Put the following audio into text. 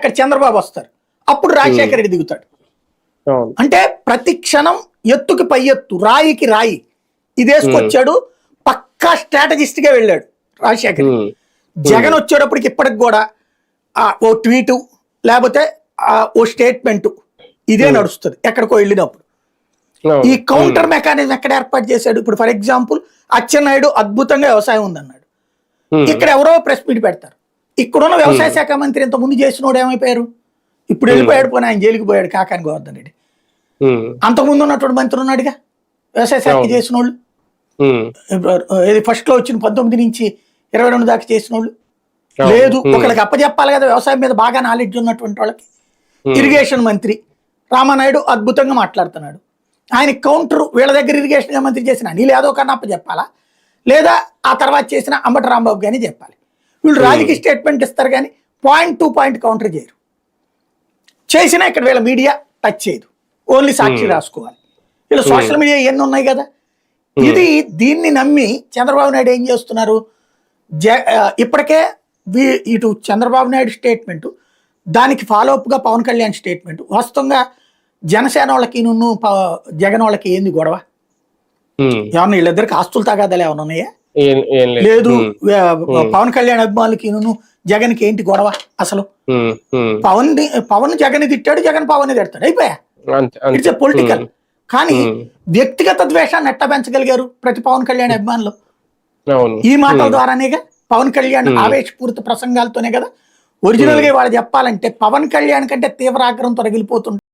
ఇక్కడ చంద్రబాబు వస్తారు. అప్పుడు రాజశేఖర రెడ్డి దిగుతాడు. అంటే ప్రతి క్షణం ఎత్తుకి పై ఎత్తు రాయికి రాయి. ఇదేసుకొచ్చాడు పక్కా స్ట్రాటజిస్ట్గా వెళ్ళాడు రాజశేఖర్ జగన్ వచ్చేటప్పటికి ఇప్పటికి కూడా ఆ, ఓ ట్వీటు లేకపోతే ఆ, ఓ స్టేట్మెంట్ ఇదే నడుస్తుంది ఎక్కడికో వెళ్ళినప్పుడు. ఈ కౌంటర్ మెకానిజం ఎక్కడ ఏర్పాటు చేశాడు? ఇప్పుడు ఫర్ ఎగ్జాంపుల్ అచ్చెన్నాయుడు అద్భుతంగా వ్యవసాయం ఉందన్నాడు. ఇక్కడ ఎవరో ప్రెస్ మీట్ పెడతారు. ఇక్కడున్న వ్యవసాయ శాఖ మంత్రి ఇంత ముందు చేసినోడు ఏమైపోయారు? ఇప్పుడు వెళ్ళిపోయాడు పోనీ ఆయన జైలుకి పోయాడు కాకాని గోవర్ధన్ రెడ్డి. అంతకుముందు ఉన్నటువంటి మంత్రి ఉన్నాడుగా? వ్యవసాయ శాఖ. చేసిన వాళ్ళు ఇది ఫస్ట్లో వచ్చిన పంతొమ్మిది నుంచి ఇరవై రెండు దాకా చేసిన వాళ్ళు. లేదు ఒకరికి అప్పచెప్పాలి కదా వ్యవసాయం మీద బాగా నాలెడ్జ్ ఉన్నటువంటి వాళ్ళకి. ఇరిగేషన్ మంత్రి రామానాయుడు అద్భుతంగా మాట్లాడుతున్నాడు. ఆయన కౌంటర్ వీళ్ళ దగ్గర ఇరిగేషన్ మంత్రి చేసిన అనిల్ యాదవ్ కన్నా అప్పచెప్పాలా లేదా ఆ తర్వాత చేసిన అంబటి రాంబాబు కానీ చెప్పాలి. వీళ్ళు రాజకీయ స్టేట్మెంట్ ఇస్తారు కానీ పాయింట్ టు పాయింట్ కౌంటర్ చేయరు. చేసినా ఇక్కడ వీళ్ళ మీడియా టచ్ చేయదు. ఓన్లీ సాక్షి రాసుకోవాలి. వీళ్ళు సోషల్ మీడియా ఎన్ని ఉన్నాయి కదా. ఇది దీన్ని నమ్మి చంద్రబాబు నాయుడు ఏం చేస్తున్నారు? జ ఇప్పటికే ఇటు చంద్రబాబు నాయుడు స్టేట్మెంట్ దానికి ఫాలో గా పవన్ కళ్యాణ్ స్టేట్మెంట్ వాస్తవంగా జనసేన వాళ్ళకి నువ్వు జగన్ వాళ్ళకి ఏంది గొడవ? ఏమన్నా వీళ్ళిద్దరికి ఆస్తులు తగాదాలు ఏమైనా ఉన్నాయా? లేదు. పవన్ కళ్యాణ్ అభిమానులకి నువ్వు జగన్కి ఏంటి గొడవ అసలు? పవన్ పవన్ జగన్ తిట్టాడు జగన్ పవన్ తిడతాడు. అయిపోయా? ఇట్స్ ఎ పొలిటికల్ కానీ వ్యక్తిగత ద్వేషాన్ని ఎట్టా పెంచగలిగారు ప్రతి పవన్ కళ్యాణ్ అభిమానులు? ఈ మాటల ద్వారానేగా పవన్ కళ్యాణ్ ఆవేశపూరిత ప్రసంగాలతోనే కదా ఒరిజినల్గా వాళ్ళు చెప్పాలంటే పవన్ కళ్యాణ్ కంటే తీవ్ర ఆగ్రహంతో రగిలిపోతుంటారు